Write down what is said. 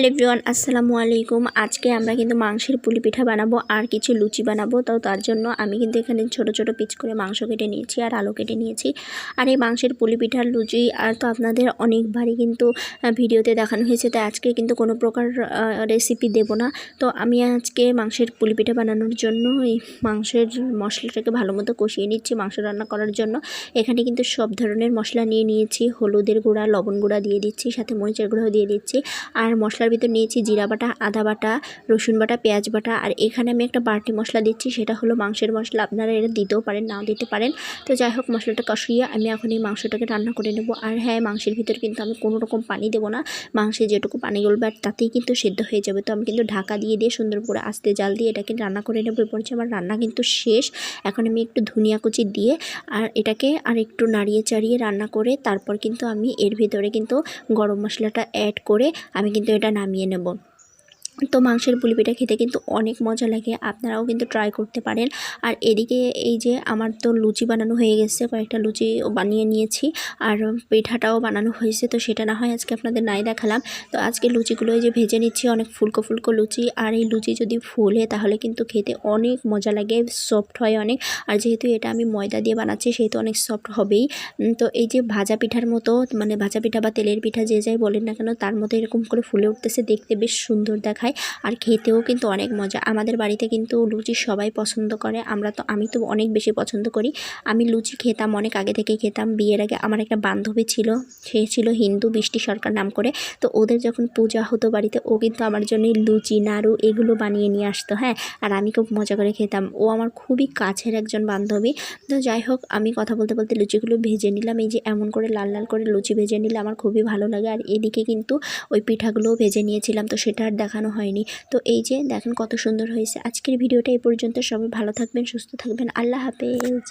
Hello everyone, আসসালামু আলাইকুম। আজকে আমরা কিন্তু মাংসের পুলি পিঠা বানাবো আর কিছু লুচি বানাবো। তো তার জন্য আমি কিন্তু এখানে ছোট ছোট পিচ করে মাংস কেটে নিয়েছি আর আলু কেটে নিয়েছি। আর এই মাংসের পুলি পিঠার লুচি, আর তো আপনাদের অনেকবারই কিন্তু ভিডিওতে দেখানো হয়েছে। তাই আজকে কিন্তু কোনো প্রকার রেসিপি দেব না। তো আমি আজকে মাংসের পুলি পিঠা বানানোর জন্য এই মাংসের মশলাটাকে ভালো মতো কষিয়ে নিচ্ছি মাংস রান্না করার জন্য। এখানে কিন্তু সব ধরনের মশলা নিয়ে নিয়েছি। হলুদের গুঁড়া, লবণ গুঁড়া দিয়ে দিচ্ছি, সাথে মরিচের গুঁড়াও দিয়ে দিচ্ছি। আর মশলার ভিতর নিয়েছি জিরা বাটা, আদা বাটা, রসুন বাটা, পেঁয়াজ বাটা। আর এখানে আমি একটা বাটি মশলা দিচ্ছি, সেটা হলো মাংসের মশলা। আপনারা এটা দিতেও পারেন, নাও দিতে পারেন। তো যাই হোক, মশলাটা কষিয়ে আমি এখন এই মাংসটাকে রান্না করে নেব। আর হ্যাঁ মাংসের ভিতর কিন্তু আমি কোনো রকম পানি দেবো না। মাংসে যেটুকু পানি গলবে আর তাতেই কিন্তু সেদ্ধ হয়ে যাবে। তো আমি কিন্তু ঢাকা দিয়ে দিয়ে সুন্দর করে আস্তে জাল দিয়ে এটাকে রান্না করে নেব। এরপর আমার রান্না কিন্তু শেষ। এখন আমি একটু ধনিয়া কুচি দিয়ে আর এটাকে আর একটু নাড়িয়ে চাড়িয়ে রান্না করে তারপর কিন্তু আমি এর ভিতরে কিন্তু গরম মশলাটা অ্যাড করে আমি কিন্তু এটা নামিয়ে নেব। তো মাংসের পুলি পিঠা খেতে কিন্তু অনেক মজা লাগে, আপনারাও কিন্তু ট্রাই করতে পারেন। আর এদিকে এই যে আমার তো লুচি বানানো হয়ে গেছে, কয়েকটা লুচি বানিয়ে নিয়েছি। আর পিঠাটাও বানানো হয়েছে, তো সেটা না হয় আজকে আপনাদের নাই দেখালাম। তো আজকে লুচিগুলো যে ভেজে নিচ্ছি, অনেক ফুলকো ফুলকো লুচি। আর এই লুচি যদি ফুলে তাহলে কিন্তু খেতে অনেক মজা লাগে সফট হয় অনেক। আর যেহেতু এটা আমি ময়দা দিয়ে বানাচ্ছি, সেহেতু অনেক সফট হবেই। তো এই যে ভাজা পিঠার মতো মানে ভাজা পিঠা বা তেলের পিঠা যে যাই বলেন না কেন, তার মতো এরকম করে ফুলে উঠতেছে, দেখতে বেশ সুন্দর দেখায়। আর খেতেও কিন্তু অনেক মজা। আমাদের বাড়িতে কিন্তু লুচি সবাই পছন্দ করে। আমরা তো, আমি তো অনেক বেশি পছন্দ করি। আমি লুচি খেতাম, অনেক আগে থেকে খেতাম। বিয়ের আগে আমার একটা বান্ধবী ছিল, সে ছিল হিন্দু বৃষ্টি সরকার নাম করে। তো ওদের যখন পূজা হতো বাড়িতে, ও কিন্তু আমার জন্য লুচি, নাড়ু এগুলো বানিয়ে নিয়ে আসতো হ্যাঁ? আর আমি খুব মজা করে খেতাম। ও আমার খুবই কাছের একজন বান্ধবী। তো যাই হোক, আমি কথা বলতে বলতে লুচিগুলো ভেজে নিলাম। এই যে এমন করে লাল লাল করে লুচি ভেজে নিলে আমার খুবই ভালো লাগে। আর এদিকে কিন্তু ওই পিঠাগুলোও ভেজে নিয়েছিলাম। তো সেটা আর দেখানো হয়নি। তো এই যে দেখেন কত সুন্দর হয়েছে। আজকের ভিডিওটা এই পর্যন্ত। সবাই ভালো থাকবেন, সুস্থ থাকবেন। আল্লাহ হাফেজ।